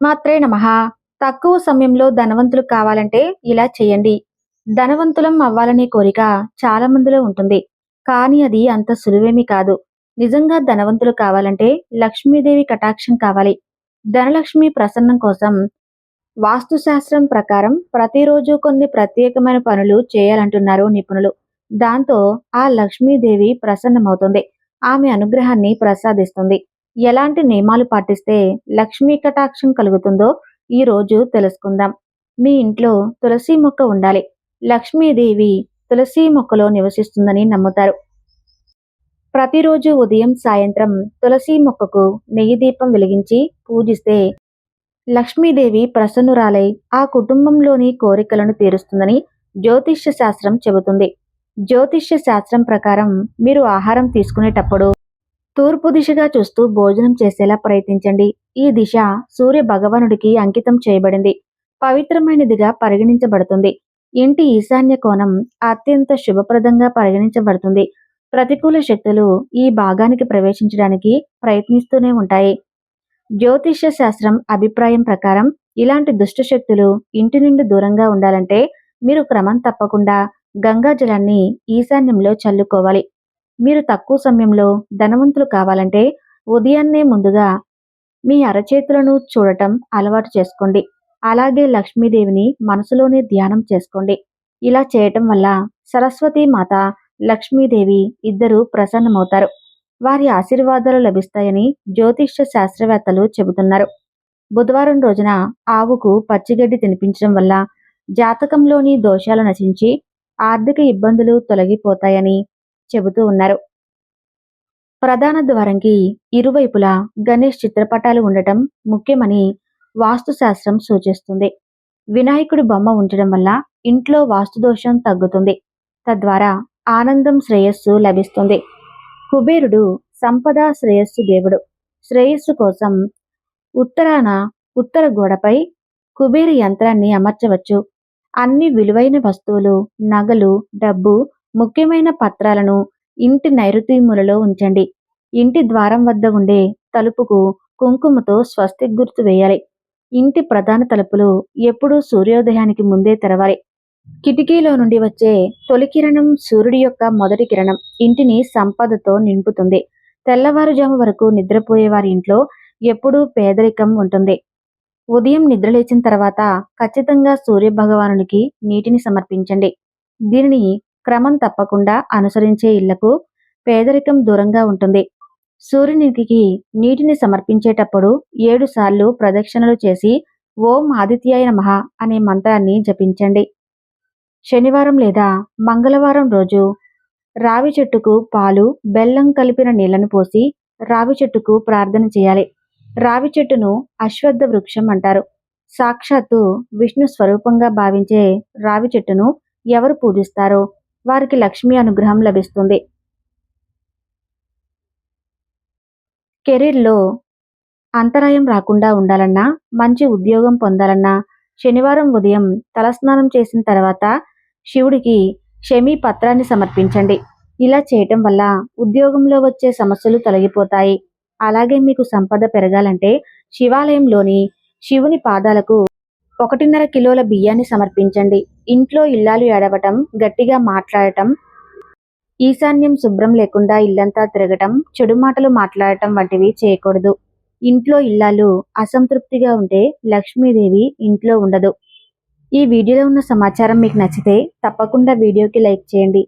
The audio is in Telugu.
మాత్రే నమ. తక్కువ సమయంలో ధనవంతులు కావాలంటే ఇలా చేయండి. ధనవంతులం అవ్వాలనే కోరిక చాలా మందిలో ఉంటుంది. కానీ అది అంత సులువేమీ కాదు. నిజంగా ధనవంతులు కావాలంటే లక్ష్మీదేవి కటాక్షం కావాలి. ధనలక్ష్మి ప్రసన్నం కోసం వాస్తుశాస్త్రం ప్రకారం ప్రతిరోజు కొన్ని ప్రత్యేకమైన పనులు చేయాలంటున్నారు నిపుణులు. దాంతో ఆ లక్ష్మీదేవి ప్రసన్నమవుతుంది. ఆమె అనుగ్రహాన్ని ప్రసాదిస్తుంది. ఎలాంటి నియమాలు పాటిస్తే లక్ష్మీ కటాక్షం కలుగుతుందో ఈ రోజు తెలుసుకుందాం. మీ ఇంట్లో తులసి మొక్క ఉండాలి. లక్ష్మీదేవి తులసి మొక్కలో నివసిస్తుందని నమ్ముతారు. ప్రతిరోజు ఉదయం సాయంత్రం తులసి మొక్కకు నెయ్యి దీపం వెలిగించి పూజిస్తే లక్ష్మీదేవి ప్రసన్నురాలై ఆ కుటుంబంలోని కోరికలను తీరుస్తుందని జ్యోతిష్య శాస్త్రం చెబుతుంది. జ్యోతిష్య శాస్త్రం ప్రకారం మీరు ఆహారం తీసుకునేటప్పుడు తూర్పు దిశగా చూస్తూ భోజనం చేసేలా ప్రయత్నించండి. ఈ దిశ సూర్య భగవానుడికి అంకితం చేయబడింది. పవిత్రమైనదిగా పరిగణించబడుతుంది. ఇంటి ఈశాన్య కోణం అత్యంత శుభప్రదంగా పరిగణించబడుతుంది. ప్రతికూల శక్తులు ఈ భాగానికి ప్రవేశించడానికి ప్రయత్నిస్తూనే ఉంటాయి. జ్యోతిష్య శాస్త్రం అభిప్రాయం ప్రకారం ఇలాంటి దుష్ట శక్తులు ఇంటి నుండి దూరంగా ఉండాలంటే మీరు క్రమం తప్పకుండా గంగా జలాన్ని ఈశాన్యంలో చల్లుకోవాలి. మీరు తక్కువ సమయంలో ధనవంతులు కావాలంటే ఉదయాన్నే ముందుగా మీ అరచేతులను చూడటం అలవాటు చేసుకోండి. అలాగే లక్ష్మీదేవిని మనసులోనే ధ్యానం చేసుకోండి. ఇలా చేయటం వల్ల సరస్వతి మాత లక్ష్మీదేవి ఇద్దరూ ప్రసన్నమవుతారు. వారి ఆశీర్వాదాలు లభిస్తాయని జ్యోతిష్య శాస్త్రవేత్తలు చెబుతున్నారు. బుధవారం రోజున ఆవుకు పచ్చిగడ్డి తినిపించడం వల్ల జాతకంలోని దోషాలు నశించి ఆర్థిక ఇబ్బందులు తొలగిపోతాయని చెబుతూ ఉన్నారు. ప్రధాన ద్వారంకి ఇరువైపులా గణేష్ చిత్రపటాలు ఉండటం ముఖ్యమని వాస్తుశాస్త్రం సూచిస్తుంది. వినాయకుడి బొమ్మ ఉంచడం వల్ల ఇంట్లో వాస్తు దోషం తగ్గుతుంది. తద్వారా ఆనందం శ్రేయస్సు లభిస్తుంది. కుబేరుడు సంపద శ్రేయస్సు దేవుడు. శ్రేయస్సు కోసం ఉత్తరాన ఉత్తర గోడపై కుబేరు యంత్రాన్ని అమర్చవచ్చు. అన్ని విలువైన వస్తువులు నగలు డబ్బు ముఖ్యమైన పత్రాలను ఇంటి నైరుతిమూలలో ఉంచండి. ఇంటి ద్వారం వద్ద ఉండే తలుపుకు కుంకుమతో స్వస్తిక్ గుర్తు వేయాలి. ఇంటి ప్రధాన తలుపులు ఎప్పుడూ సూర్యోదయానికి ముందే తెరవాలి. కిటికీలో నుండి వచ్చే తొలి కిరణం సూర్యుడి యొక్క మొదటి కిరణం ఇంటిని సంపదతో నింపుతుంది. తెల్లవారుజాము వరకు నిద్రపోయే వారి ఇంట్లో ఎప్పుడూ పేదరికం ఉంటుంది. ఉదయం నిద్రలేచిన తర్వాత ఖచ్చితంగా సూర్య భగవానునికి నీటిని సమర్పించండి. దీనిని క్రమం తప్పకుండా అనుసరించే ఇళ్ళకు పేదరికం దూరంగా ఉంటుంది. సూర్యునికి నీటిని సమర్పించేటప్పుడు ఏడు సార్లు ప్రదక్షిణలు చేసి ఓం ఆదిత్యాయ నమః అనే మంత్రాన్ని జపించండి. శనివారం లేదా మంగళవారం రోజు రావి చెట్టుకు పాలు బెల్లం కలిపిన నీళ్ళను పోసి రావి చెట్టుకు ప్రార్థన చేయాలి. రావి చెట్టును అశ్వత్థ వృక్షం అంటారు. సాక్షాత్తు విష్ణు స్వరూపంగా భావించే రావి చెట్టును ఎవరు పూజిస్తారో వారికి లక్ష్మీ అనుగ్రహం లభిస్తుంది. కెరీర్లో అంతరాయం రాకుండా ఉండాలన్నా మంచి ఉద్యోగం పొందాలన్నా శనివారం ఉదయం తలస్నానం చేసిన తర్వాత శివుడికి క్షమీ పత్రాన్ని సమర్పించండి. ఇలా చేయటం వల్ల ఉద్యోగంలో వచ్చే సమస్యలు తొలగిపోతాయి. అలాగే మీకు సంపద పెరగాలంటే శివాలయంలోని శివుని పాదాలకు ఒకటిన్నర కిలోల బియ్యాన్ని సమర్పించండి. ఇంట్లో ఇల్లాలు ఏడవటం గట్టిగా మాట్లాడటం ఈశాన్యం శుభ్రం లేకుండా ఇల్లంతా తిరగటం చెడు మాటలు మాట్లాడటం వంటివి చేయకూడదు. ఇంట్లో ఇల్లాలు అసంతృప్తిగా ఉంటే లక్ష్మీదేవి ఇంట్లో ఉండదు. ఈ వీడియోలో ఉన్న సమాచారం మీకు నచ్చితే తప్పకుండా వీడియోకి లైక్ చేయండి.